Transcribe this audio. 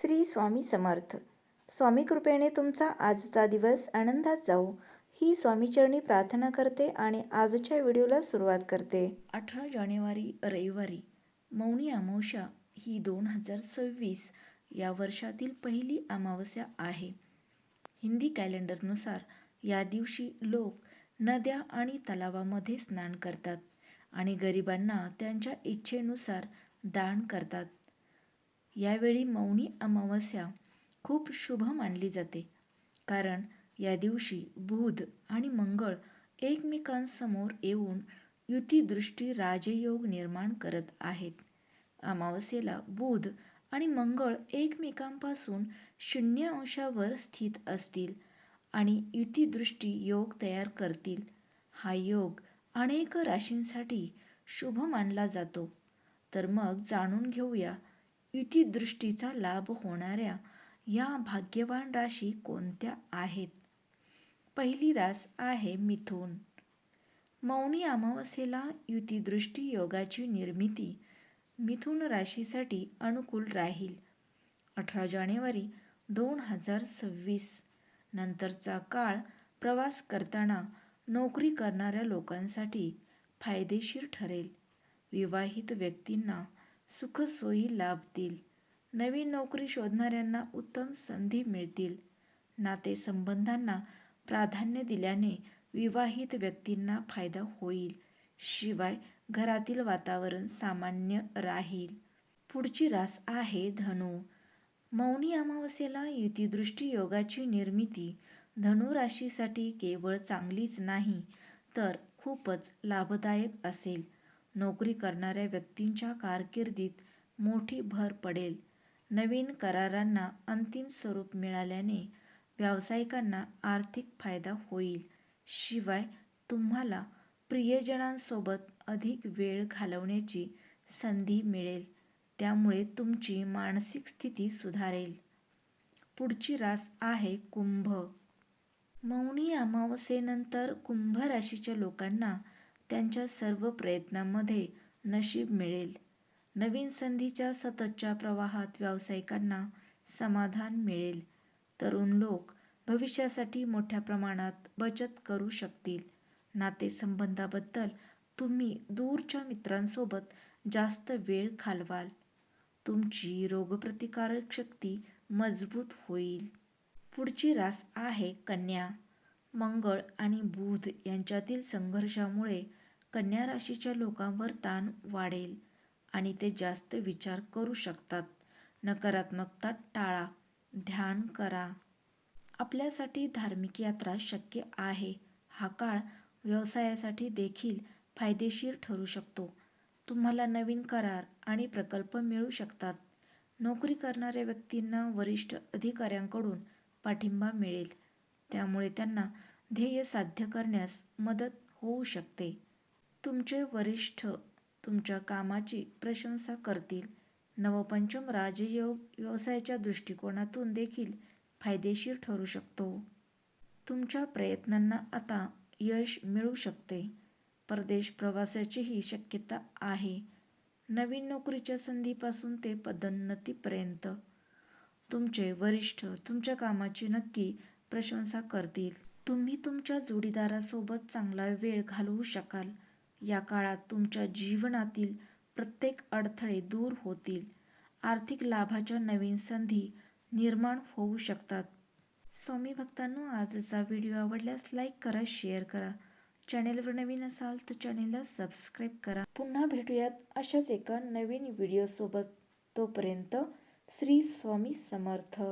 श्री स्वामी समर्थ. स्वामी कृपेने तुमचा आजचा दिवस आनंदात जाऊ ही स्वामीचरणी प्रार्थना करते आणि आजच्या व्हिडिओला सुरुवात करते. अठरा जानेवारी रविवारी मौनी अमावस्या ही दोन हजार सव्वीस या वर्षातील पहिली अमावस्या आहे. हिंदी कॅलेंडरनुसार या दिवशी लोक नद्या आणि तलावामध्ये स्नान करतात आणि गरिबांना त्यांच्या इच्छेनुसार दान करतात. यावेळी मौनी अमावस्या खूप शुभ मानली जाते. कारण या दिवशी बुध आणि मंगळ एकमेकांसमोर येऊन युतीदृष्टी राजयोग निर्माण करत आहेत. अमावस्येला बुध आणि मंगळ एकमेकांपासून शून्य अंशावर स्थित असतील आणि युतीदृष्टी योग तयार करतील. हा योग अनेक राशींसाठी शुभ मानला जातो. तर मग जाणून घेऊया युतीदृष्टीचा लाभ होणाऱ्या या भाग्यवान राशी कोणत्या आहेत? पहिली रास आहे मिथुन. मौनी अमावस्येला युतीदृष्टी योगाची निर्मिती मिथुन राशीसाठी अनुकूल राहील. अठरा जानेवारी दोन हजार सव्वीस नंतरचा काळ प्रवास करताना नोकरी करणाऱ्या लोकांसाठी फायदेशीर ठरेल. विवाहित व्यक्तींना सुखसोयी लाभतील. नवीन नोकरी शोधणाऱ्यांना उत्तम संधी मिळतील. नातेसंबंधांना प्राधान्य दिल्याने विवाहित व्यक्तींना फायदा होईल. शिवाय घरातील वातावरण सामान्य राहील. पुढची रास आहे धनु. मौनी अमावस्येला युतीदृष्टी योगाची निर्मिती. धनु राशीसाठी केवळ चांगलीच नाही तर खूपच लाभदायक असेल. नोकरी करणाऱ्या व्यक्तींच्या कारकिर्दीत मोठी भर पडेल. नवीन करारांना अंतिम स्वरूप मिळाल्याने व्यावसायिकांना आर्थिक फायदा होईल. शिवाय तुम्हाला प्रियजनांसोबत अधिक वेळ घालवण्याची संधी मिळेल. त्यामुळे तुमची मानसिक स्थिती सुधारेल. पुढची रास आहे कुंभ. मौनी अमावस्येनंतर कुंभ राशीच्या लोकांना त्यांच्या सर्व प्रयत्नांमध्ये नशीब मिळेल. नवीन संधीच्या सततच्या प्रवाहात व्यावसायिकांना समाधान मिळेल. तरुण लोक भविष्यासाठी मोठ्या प्रमाणात बचत करू शकतील. नातेसंबंधाबद्दल तुम्ही दूरच्या मित्रांसोबत जास्त वेळ घालवाल. तुमची रोगप्रतिकारक शक्ती मजबूत होईल. पुढची रास आहे कन्या. मंगळ आणि बुध यांच्यातील संघर्षामुळे कन्या राशीच्या लोकांवर ताण वाढेल आणि ते जास्त विचार करू शकतात. नकारात्मकता टाळा ध्यान करा. आपल्यासाठी धार्मिक यात्रा शक्य आहे. हा काळ व्यवसायासाठी देखील फायदेशीर ठरू शकतो. तुम्हाला नवीन करार आणि प्रकल्प मिळू शकतात. नोकरी करणाऱ्या व्यक्तींना वरिष्ठ अधिकाऱ्यांकडून पाठिंबा मिळेल. त्यामुळे त्यांना ध्येय साध्य करण्यास मदत होऊ शकते. तुमचे वरिष्ठ तुमच्या कामाची प्रशंसा करतील. नवपंचम राजयोग व्यवसायाच्या दृष्टिकोनातून देखील फायदेशीर ठरू शकतो. तुमच्या प्रयत्नांना आता यश मिळू शकते. परदेश प्रवासाचीही शक्यता आहे. नवीन नोकरीच्या संधीपासून ते पदोन्नतीपर्यंत तुमचे वरिष्ठ तुमच्या कामाची नक्की प्रशंसा करतील. तुम्ही तुमच्या जोडीदारासोबत चांगला वेळ घालवू शकाल. या काळात तुमच्या जीवनातील प्रत्येक अडथळे दूर होतील. आर्थिक लाभाच्या नवीन संधी निर्माण होऊ शकतात. स्वामी भक्तांनो आजचा व्हिडिओ आवडल्यास लाईक करा शेअर करा. चॅनेलवर नवीन असाल तर चॅनेलला सबस्क्राईब करा. पुन्हा भेटूयात अशाच एका नवीन व्हिडिओसोबत. तोपर्यंत श्री स्वामी समर्थ.